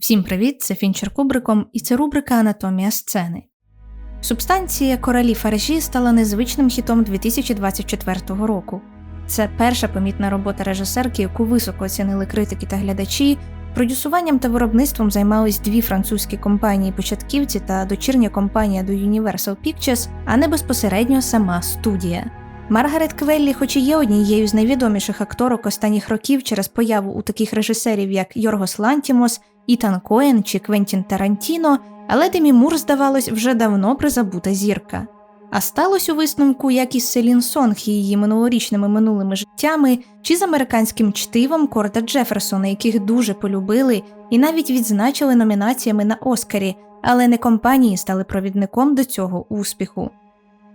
Всім привіт! Це Фінчер Кубриком, і це рубрика Анатомія сцени. Субстанція королі Фаражі стала незвичним хітом 2024 року. Це перша помітна робота режисерки, яку високо оцінили критики та глядачі. Продюсуванням та виробництвом займались дві французькі компанії-початківці та дочірня компанія до Universal Pictures, а не безпосередньо сама студія. Маргарет Квеллі, хоч і є однією з найвідоміших акторок останніх років через появу у таких режисерів, як Йоргос Лантімос, Ітан Коен чи Квентін Тарантіно, але Демі Мур, здавалось, вже давно призабута зірка. А сталося у висновку як із Селін Сонг і її минулорічними минулими життями, чи з американським чтивом Корда Джеферсона, яких дуже полюбили і навіть відзначили номінаціями на Оскарі, але не компанії стали провідником до цього успіху.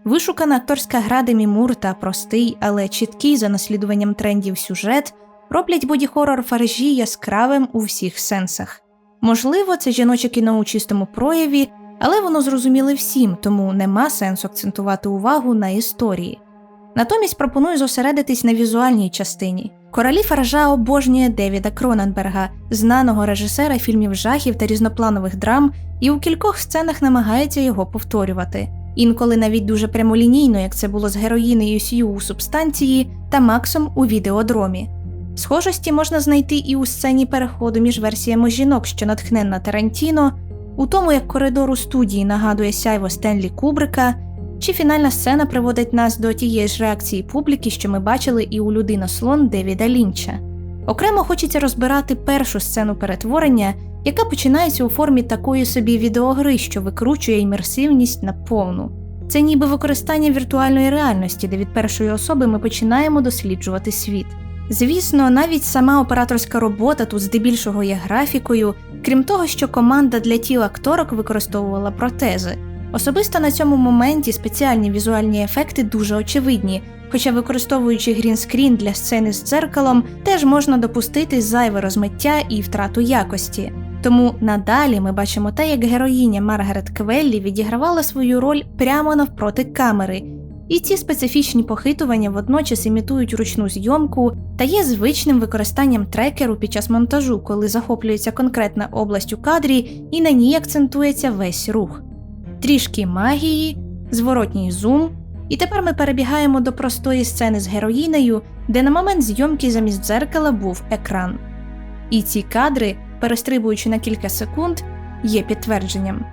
Вишукана акторська гра Демі Мур та простий, але чіткий за наслідуванням трендів сюжет роблять боді-хорор фаржі яскравим у всіх сенсах. Можливо, це жіноче кіно у чистому прояві, але воно зрозуміле всім, тому нема сенсу акцентувати увагу на історії. Натомість пропоную зосередитись на візуальній частині. Королі Фаража обожнює Девіда Кроненберга, знаного режисера фільмів жахів та різнопланових драм, і у кількох сценах намагається його повторювати. Інколи навіть дуже прямолінійно, як це було з героїнею Сью у субстанції та Максом у відеодромі. Схожості можна знайти і у сцені переходу між версіями жінок, що натхненна Тарантіно, у тому, як коридор у студії нагадує сяйво Стенлі Кубрика, чи фінальна сцена приводить нас до тієї ж реакції публіки, що ми бачили і у людина слон Девіда Лінча. Окремо хочеться розбирати першу сцену перетворення, яка починається у формі такої собі відеогри, що викручує імерсивність на повну. Це ніби використання віртуальної реальності, де від першої особи ми починаємо досліджувати світ. Звісно, навіть сама операторська робота тут здебільшого є графікою, крім того, що команда для тіл акторок використовувала протези. Особисто на цьому моменті спеціальні візуальні ефекти дуже очевидні, хоча використовуючи грінскрін для сцени з дзеркалом, теж можна допустити зайве розмиття і втрату якості. Тому надалі ми бачимо те, як героїня Маргарет Квеллі відігравала свою роль прямо навпроти камери. І ці специфічні похитування водночас імітують ручну зйомку та є звичним використанням трекеру під час монтажу, коли захоплюється конкретна область у кадрі і на ній акцентується весь рух. Трішки магії, зворотній зум, і тепер ми перебігаємо до простої сцени з героїнею, де на момент зйомки замість дзеркала був екран. І ці кадри, перестрибуючи на кілька секунд, є підтвердженням.